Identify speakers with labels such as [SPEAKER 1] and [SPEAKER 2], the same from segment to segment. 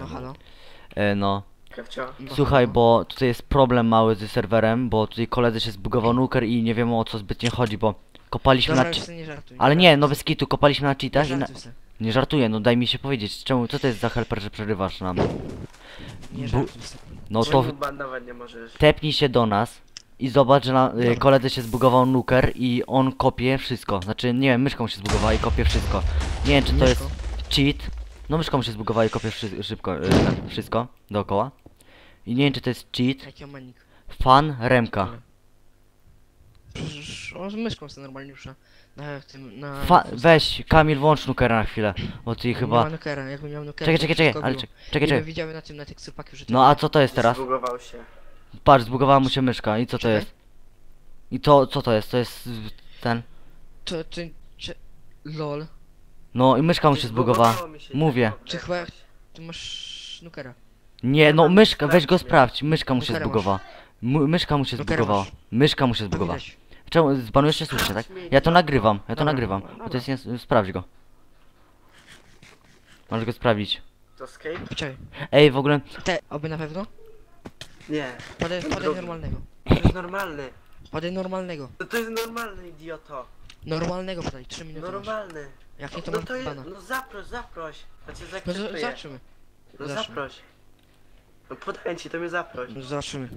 [SPEAKER 1] No halo.
[SPEAKER 2] E, no. Słuchaj, bo tutaj jest problem mały z serwerem, bo tutaj koledzy się zbugował nuker i nie wiemy o co zbytnie chodzi, bo kopaliśmy
[SPEAKER 1] Dobra,
[SPEAKER 2] na...
[SPEAKER 1] już nie żartuj.
[SPEAKER 2] Ale nie, no bez kitu, kopaliśmy na
[SPEAKER 1] nie
[SPEAKER 2] cheatach i na...
[SPEAKER 1] żartuj se.
[SPEAKER 2] Nie żartuję, no daj mi się powiedzieć, czemu, co to jest za helper, że przerywasz nam?
[SPEAKER 1] Nie
[SPEAKER 2] Bu-
[SPEAKER 1] żartuj se.
[SPEAKER 2] No to
[SPEAKER 3] Czemu nie możesz?
[SPEAKER 2] tepnij się do nas i zobacz, że na, y, koledze się zbugował nuker i on kopie wszystko. Znaczy, nie wiem, myszką się zbugowała i kopie wszystko. Nie wiem, czy to jest
[SPEAKER 1] Myszką?
[SPEAKER 2] cheat. No myszką się zbugowała i wszy szybko, y, ten, wszystko dookoła. I nie wiem, czy to jest cheat.
[SPEAKER 1] Jaki.
[SPEAKER 2] Fan Remka.
[SPEAKER 1] Przecież on z myszką sobie normalnie rusza. Na tym, na...
[SPEAKER 2] Fa weź, Kamil, włącz nukera na chwilę, bo ty
[SPEAKER 1] Nie ma
[SPEAKER 2] chyba...
[SPEAKER 1] nukera, jakby miał nukera.
[SPEAKER 2] Czekaj,
[SPEAKER 1] to
[SPEAKER 2] czekaj, czekaj, ale czekaj, czekaj, czekaj.
[SPEAKER 1] widziały na tym, na tekstupaku, że to
[SPEAKER 2] No a co to jest teraz?
[SPEAKER 3] Zbugował się.
[SPEAKER 2] Patrz, zbugowała mu się myszka i co to jest? I to, co to jest? To jest ten...
[SPEAKER 1] To, czy... LOL.
[SPEAKER 2] No i myszka mu się zbugowała. Mówię.
[SPEAKER 1] Czy chyba-. Ty masz nukera.
[SPEAKER 2] Nie, no myszka, weź go
[SPEAKER 3] sprawdź
[SPEAKER 2] myszka mu się
[SPEAKER 1] Nukera masz.
[SPEAKER 2] zbugowała. M myszka mu się
[SPEAKER 1] Nukera
[SPEAKER 2] zbugowała.
[SPEAKER 1] masz.
[SPEAKER 2] Myszka mu się
[SPEAKER 1] To
[SPEAKER 2] zbugowała.
[SPEAKER 1] widać.
[SPEAKER 2] Czemu, zbanujesz się słusznie, tak? Ja to nagrywam, ja to
[SPEAKER 1] Dobra,
[SPEAKER 2] nagrywam.
[SPEAKER 1] dobra.
[SPEAKER 2] To jest, nie, sprawdź go. Możesz go sprawdzić.
[SPEAKER 3] To escape?
[SPEAKER 1] Poczekaj.
[SPEAKER 2] Ej, w ogóle,
[SPEAKER 1] Te, oby na pewno?
[SPEAKER 3] Nie.
[SPEAKER 1] Podaj, podaj normalnego.
[SPEAKER 3] To jest normalny.
[SPEAKER 1] Podaj normalnego.
[SPEAKER 3] To, to jest normalny, idioto.
[SPEAKER 1] Normalnego podaj, 3 minuty masz.
[SPEAKER 3] Normalny.
[SPEAKER 1] Jak nie to
[SPEAKER 3] No
[SPEAKER 1] mam
[SPEAKER 3] to jest,
[SPEAKER 1] bana.
[SPEAKER 3] no zaproś, zaproś. Ja cię
[SPEAKER 1] No to
[SPEAKER 3] zaakceptuję.
[SPEAKER 1] zobaczymy.
[SPEAKER 3] No
[SPEAKER 1] zobaczymy.
[SPEAKER 3] zaproś. No podaję ci, to mnie zaproś.
[SPEAKER 1] No Zobaczymy.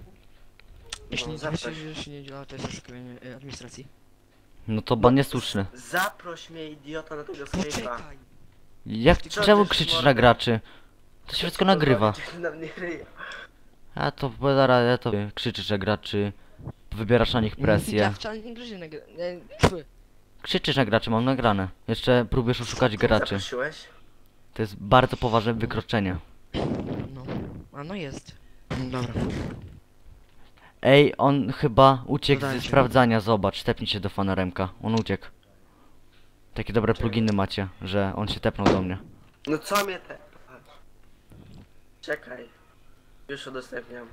[SPEAKER 1] Jeśli
[SPEAKER 3] No,
[SPEAKER 1] nie
[SPEAKER 3] zaproś.
[SPEAKER 1] jeśli, jeśli nie działa, to jest oszukiwanie y, administracji.
[SPEAKER 2] no to ban niesłuszny.
[SPEAKER 3] Zaproś mnie, idiota, na tego.
[SPEAKER 1] Poczekaj!
[SPEAKER 2] Jak,
[SPEAKER 3] Co
[SPEAKER 2] czemu
[SPEAKER 3] ty,
[SPEAKER 2] krzyczysz na graczy? To się wszystko nagrywa.
[SPEAKER 3] Na mnie ryja.
[SPEAKER 2] A to, bo zaraz, ja to krzyczysz na graczy. Wybierasz na nich
[SPEAKER 1] Ja
[SPEAKER 2] presję.
[SPEAKER 1] wcale nie gryzie na grę.
[SPEAKER 2] Krzyczysz na graczy, mam nagrane. Jeszcze próbujesz oszukać graczy.
[SPEAKER 3] Zaprosiłeś?
[SPEAKER 2] To jest bardzo poważne wykroczenie.
[SPEAKER 1] No. A no jest. Dobra.
[SPEAKER 2] Ej, on chyba uciekł ze sprawdzania, zobacz, tepnij się do fana Remka. On uciekł. Takie dobre pluginy macie, że on się tepnął do mnie.
[SPEAKER 3] No co mnie te... Patrz. Czekaj. Już udostępniam.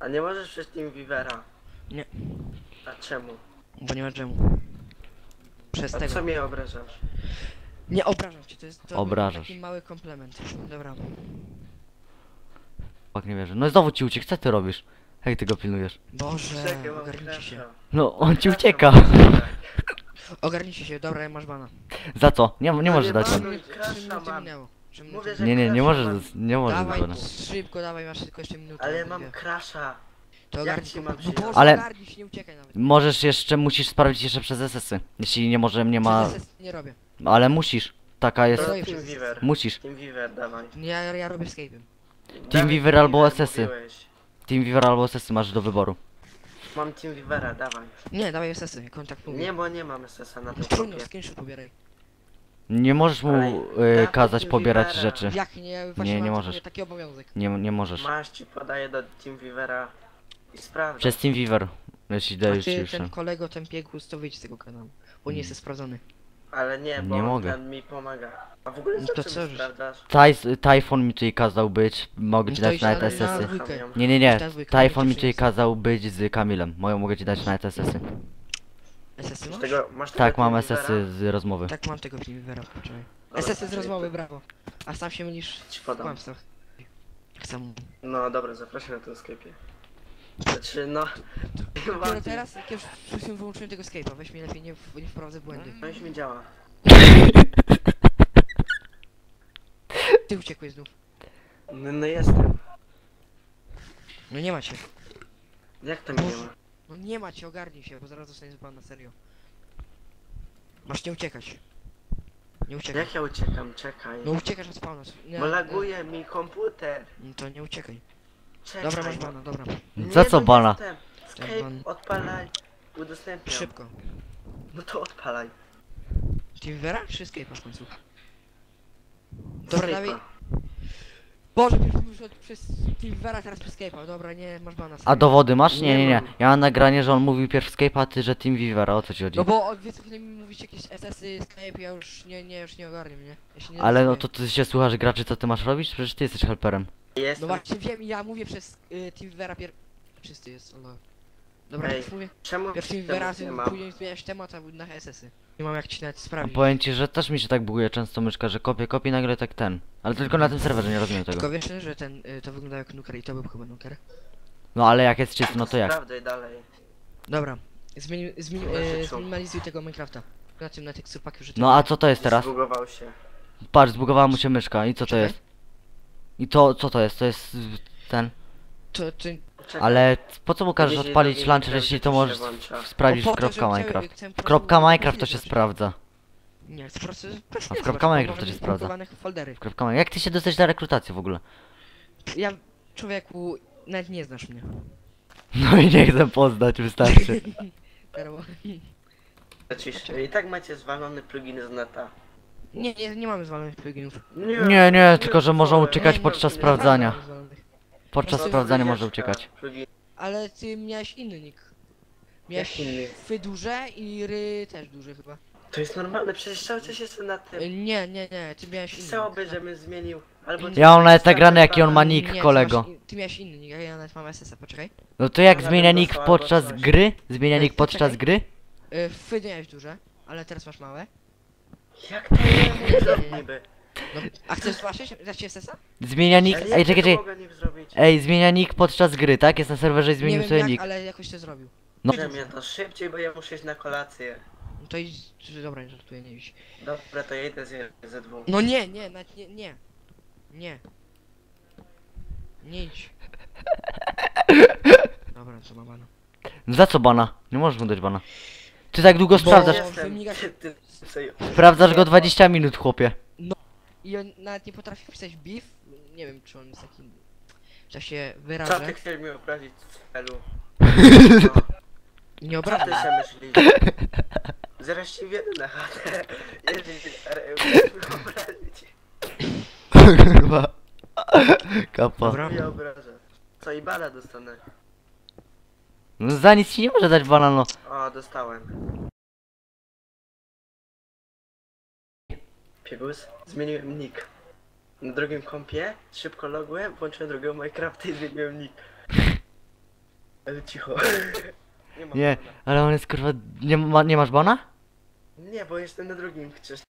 [SPEAKER 3] A nie możesz przez Team Vivera.
[SPEAKER 1] Nie.
[SPEAKER 3] A czemu?
[SPEAKER 1] Bo nie ma czemu. Przez
[SPEAKER 3] A
[SPEAKER 1] tego.
[SPEAKER 3] co mnie obrażasz?
[SPEAKER 1] Nie obrażam cię, to jest to
[SPEAKER 2] Obrażasz.
[SPEAKER 1] taki mały komplement. Dobra.
[SPEAKER 2] Tak nie wierzę. No znowu ci uciekł, co ty robisz? Jak ty go pilnujesz?
[SPEAKER 1] Boże,
[SPEAKER 3] Czekaj, mam
[SPEAKER 1] ogarnijcie się.
[SPEAKER 3] crasha.
[SPEAKER 2] No, on ci ucieka.
[SPEAKER 1] Ogarnijcie się, dobra, masz bana.
[SPEAKER 2] Za co? Nie, nie możesz dać
[SPEAKER 1] Trzy minuty
[SPEAKER 3] mam.
[SPEAKER 1] minęło. Trzy
[SPEAKER 3] Mówię, że-
[SPEAKER 2] Nie, nie, nie
[SPEAKER 3] crasha
[SPEAKER 2] możesz,
[SPEAKER 3] mam.
[SPEAKER 2] nie możesz dać
[SPEAKER 1] Dawaj, szybko, dawaj, masz tylko jeszcze minutę.
[SPEAKER 3] Ale mam crasha.
[SPEAKER 1] To
[SPEAKER 3] jak
[SPEAKER 1] ogarnij
[SPEAKER 3] ci
[SPEAKER 1] się,
[SPEAKER 3] mam
[SPEAKER 1] no
[SPEAKER 3] przyjechać?
[SPEAKER 1] Boże,
[SPEAKER 2] Ale-
[SPEAKER 1] ogarnij się, nie uciekaj nawet.
[SPEAKER 2] Możesz jeszcze, musisz sprawdzić jeszcze przez SS-y. Jeśli nie może, nie ma...
[SPEAKER 1] Przez SS nie robię.
[SPEAKER 2] Ale musisz. Taka jest...
[SPEAKER 3] To Team
[SPEAKER 1] przez-
[SPEAKER 3] Viver.
[SPEAKER 2] Musisz.
[SPEAKER 3] Team Viver, dawaj.
[SPEAKER 1] Ja, ja robię escape'em.
[SPEAKER 2] Team
[SPEAKER 3] Dawaj
[SPEAKER 2] Viver albo SS-y.
[SPEAKER 3] mówiłeś.
[SPEAKER 2] Team Viewer albo SS-y masz do wyboru.
[SPEAKER 3] Mam Team Vivera, dawaj.
[SPEAKER 1] Nie, dawaj SS-y, kontakt mówię.
[SPEAKER 3] Nie, bo nie mam SS-a na tym
[SPEAKER 1] Trudno,
[SPEAKER 3] kompie.
[SPEAKER 1] screenshot pobieraj.
[SPEAKER 2] Nie możesz mu
[SPEAKER 3] Ale-
[SPEAKER 2] y, kazać pobierać
[SPEAKER 3] Vivera.
[SPEAKER 2] rzeczy.
[SPEAKER 1] Jak nie, właśnie
[SPEAKER 2] Nie, nie
[SPEAKER 1] mam
[SPEAKER 2] możesz.
[SPEAKER 1] taki- obowiązek.
[SPEAKER 2] Nie, nie możesz.
[SPEAKER 3] Masz ci podaję do Team Vivera i sprawdzę.
[SPEAKER 2] Przez Team Viewer. Jeśli
[SPEAKER 1] A
[SPEAKER 2] dajesz ci
[SPEAKER 1] ty,
[SPEAKER 2] już.
[SPEAKER 1] ten kolego, ten piegus, to wyjdź z tego kanału. Bo nie jest sprawdzony.
[SPEAKER 3] Ale nie, bo
[SPEAKER 2] Nie
[SPEAKER 3] on
[SPEAKER 2] mogę.
[SPEAKER 3] ten mi pomaga. A w ogóle
[SPEAKER 1] No to
[SPEAKER 3] ty
[SPEAKER 1] co,
[SPEAKER 3] mi
[SPEAKER 1] że-
[SPEAKER 3] sprawdzasz?
[SPEAKER 2] Taj- mi tutaj kazał być. Mogę ci
[SPEAKER 1] No to
[SPEAKER 2] dać
[SPEAKER 1] idź
[SPEAKER 2] nawet
[SPEAKER 1] na-
[SPEAKER 2] SS-y.
[SPEAKER 1] na dwójkę.
[SPEAKER 2] Nie, nie, nie.
[SPEAKER 1] Idź na dwójkę,
[SPEAKER 2] Tajfon mi tutaj kazał być z Kamilem. Moją mogę ci dać nawet SS-y.
[SPEAKER 1] SS-y masz?
[SPEAKER 3] tego, masz
[SPEAKER 2] Tak,
[SPEAKER 3] tego
[SPEAKER 2] mam
[SPEAKER 3] Team Vivera?
[SPEAKER 2] SS-y z rozmowy.
[SPEAKER 1] Tak, mam tego Primivera, poczekaj.
[SPEAKER 3] Dobra,
[SPEAKER 1] SS-y z
[SPEAKER 3] czyli
[SPEAKER 1] rozmowy,
[SPEAKER 3] to-
[SPEAKER 1] brawo. A sam się mylisz
[SPEAKER 3] Ci
[SPEAKER 1] w
[SPEAKER 3] podam.
[SPEAKER 1] kłamstwach. Tak.
[SPEAKER 3] No dobra, zapraszam na ten Skype'ie. Znaczy, no...
[SPEAKER 1] Dopiero
[SPEAKER 3] bardziej.
[SPEAKER 1] teraz, jak już przed wyłączyłem tego Skype'a, weź mnie lepiej, nie, w- nie wprowadzę w błędy.
[SPEAKER 3] No mi działa.
[SPEAKER 1] Ty uciekłeś znów.
[SPEAKER 3] No, no jestem.
[SPEAKER 1] No nie ma cię.
[SPEAKER 3] Jak to mi nie ma?
[SPEAKER 1] No nie ma cię, ogarnij się, bo zaraz dostaniesz ban na serio. Masz nie uciekać. Nie uciekaj.
[SPEAKER 3] Jak ja uciekam? Czekaj.
[SPEAKER 1] No uciekasz od spawna. Nie,
[SPEAKER 3] Bo laguje mi komputer.
[SPEAKER 1] No to nie uciekaj.
[SPEAKER 3] Czekaj.
[SPEAKER 1] Dobra, masz bana, dobra.
[SPEAKER 3] Nie,
[SPEAKER 2] Za co
[SPEAKER 3] no
[SPEAKER 2] bana?
[SPEAKER 3] jestem. Odpalaj. Udostępniam.
[SPEAKER 1] Szybko.
[SPEAKER 3] No to odpalaj.
[SPEAKER 1] Teamvera czy Skype'a w końcu? Dobra,
[SPEAKER 3] Skype'a.
[SPEAKER 1] dawaj. Boże, pierwszy już od, przez Teamvera, teraz przez Skype'a. Dobra, nie, masz bana.
[SPEAKER 2] A dowody masz? Nie,
[SPEAKER 3] Nie
[SPEAKER 2] nie. Ja mam nagranie, że on mówił pierw Skype'a, a ty, że Team Vivera. O co ci chodzi?
[SPEAKER 1] No bo od wie co chwilę mi mówić jakieś SS-y, Skype, ja już nie, nie, już nie ogarniam, nie? Ja się nie
[SPEAKER 2] Ale no to ty się słuchasz graczy, co ty masz robić? Przecież ty jesteś helperem.
[SPEAKER 1] No
[SPEAKER 3] Jestem.
[SPEAKER 1] właśnie wiem, ja mówię przez y, Teamvera pier... Czysty jest, Allah. Dobra,
[SPEAKER 3] Ej,
[SPEAKER 1] już mówię.
[SPEAKER 3] Czemu
[SPEAKER 1] Pierwszy
[SPEAKER 3] temat
[SPEAKER 1] Teamvera,
[SPEAKER 3] nie mam?
[SPEAKER 1] później zmieniasz temat a na SS-y. Nie mam jak ci nawet
[SPEAKER 2] A
[SPEAKER 1] sprawdzić.
[SPEAKER 2] powiem ci, że też mi się tak buguje często myszka, że kopię, kopię i nagle tak ten. Ale tylko na tym serwerze, nie rozumiem tego.
[SPEAKER 1] Tylko wiesz, że ten, y, to wygląda jak nuker i to był chyba nuker.
[SPEAKER 2] No ale jak jest czysty, no to jak?
[SPEAKER 3] Sprawdzaj dalej.
[SPEAKER 1] Dobra, zmieni, zmieni, y, zminimalizuj tego Minecrafta. Na tym na teksturpaku już
[SPEAKER 2] No a co to jest teraz?
[SPEAKER 3] Zbugował się.
[SPEAKER 2] Patrz, zbugowała mu się myszka i co to jest? I to, co to jest? To jest ten.
[SPEAKER 1] To, to.
[SPEAKER 2] Ale po co mu każesz odpalić launcher, jeśli to możesz sprawdzić w kropka Minecraft. W kropka Minecraft to się sprawdza.
[SPEAKER 1] Nie, to po prostu... bez
[SPEAKER 2] A w kropka Minecraft to się sprawdza. W kropka Minecraft. Jak ty się dostać na rekrutację w ogóle?
[SPEAKER 1] Ja, człowieku, nawet nie znasz mnie.
[SPEAKER 2] No i nie chcę poznać, wystarczy.
[SPEAKER 3] I tak macie zwalony plugin z neta.
[SPEAKER 1] Nie, nie, nie mamy zwalonych pluginów.
[SPEAKER 2] Nie, nie, tylko że może uciekać podczas
[SPEAKER 1] nie
[SPEAKER 2] sprawdzania. Podczas sprawdzania może uciekać.
[SPEAKER 1] Ale ty miałeś inny nick. Miałeś
[SPEAKER 3] Jak inny?
[SPEAKER 1] fy duże i ry też duże chyba.
[SPEAKER 3] To jest normalne, przecież cały czas jestem na tym.
[SPEAKER 1] Nie, nie, nie, ty miałeś inny
[SPEAKER 3] Chciałoby,
[SPEAKER 1] nick.
[SPEAKER 3] żebym zmienił. Albo
[SPEAKER 1] Ja
[SPEAKER 2] mam nawet nagrane, jaki on ma nick.
[SPEAKER 1] Nie, ty
[SPEAKER 2] kolego.
[SPEAKER 1] masz in- Ty miałeś inny nick, a ja nawet mam SS-a, poczekaj.
[SPEAKER 2] No to jak
[SPEAKER 3] Ja
[SPEAKER 2] zmienia nick
[SPEAKER 3] dostał
[SPEAKER 2] podczas gry? Zmienia nick podczas gry?
[SPEAKER 1] Y, Fy nie miałeś duże, ale teraz masz małe.
[SPEAKER 3] Jak to nie zrobić niby?
[SPEAKER 1] No, a chcesz zobaczyć? Ci SS-a?
[SPEAKER 2] Zmienia nick.
[SPEAKER 3] Ale
[SPEAKER 2] Ej,
[SPEAKER 3] jak
[SPEAKER 2] czekaj, czekaj.
[SPEAKER 3] mogę nie zrobić?
[SPEAKER 2] Ej, zmienia nick podczas gry, tak? Jest na serwerze i
[SPEAKER 1] Nie
[SPEAKER 2] zmienił
[SPEAKER 1] wiem
[SPEAKER 2] sobie
[SPEAKER 1] jak,
[SPEAKER 2] nick.
[SPEAKER 1] ale jakoś to zrobił.
[SPEAKER 2] No.
[SPEAKER 3] Mnie to szybciej, bo ja muszę iść na kolację.
[SPEAKER 1] No to idź, dobra, nie żartuję, nie idź.
[SPEAKER 3] Dobra, to ja idę z ze dwóch.
[SPEAKER 1] No nie, nie, nawet nie, nie. Nie. Nie idź. Dobra, co ma bana.
[SPEAKER 2] No Za co bana? Nie możesz mu dać bana. Ty tak długo sprawdzasz.
[SPEAKER 3] Jestem,
[SPEAKER 1] wymiga się-
[SPEAKER 3] ty, ty, ty,
[SPEAKER 2] Sprawdzasz go 20 minut, chłopie.
[SPEAKER 1] I on nawet nie potrafi wpisać beef. Nie wiem, czy on jest taki... Że się
[SPEAKER 3] Co
[SPEAKER 1] wyrażę.
[SPEAKER 3] ty chcesz mi obrazić w celu?
[SPEAKER 1] Nie
[SPEAKER 3] Co ty się myślisz? Ci wjedę na chatę. Jeżeli obrazić.
[SPEAKER 2] Kurwa. Kapa.
[SPEAKER 1] Dobra.
[SPEAKER 3] Nie obrażę. Co i bala dostanę.
[SPEAKER 2] No za nic ci nie może dać bana, no.
[SPEAKER 3] O, dostałem. Piegus, zmieniłem nick. Na drugim kompie szybko logłem, włączyłem drugiego Minecrafta i zmieniłem nick. Ale cicho. Nie ma
[SPEAKER 2] Nie,
[SPEAKER 3] bana.
[SPEAKER 2] ale on jest kurwa... Nie, ma, nie masz bana?
[SPEAKER 3] Nie, bo jestem na drugim, przecież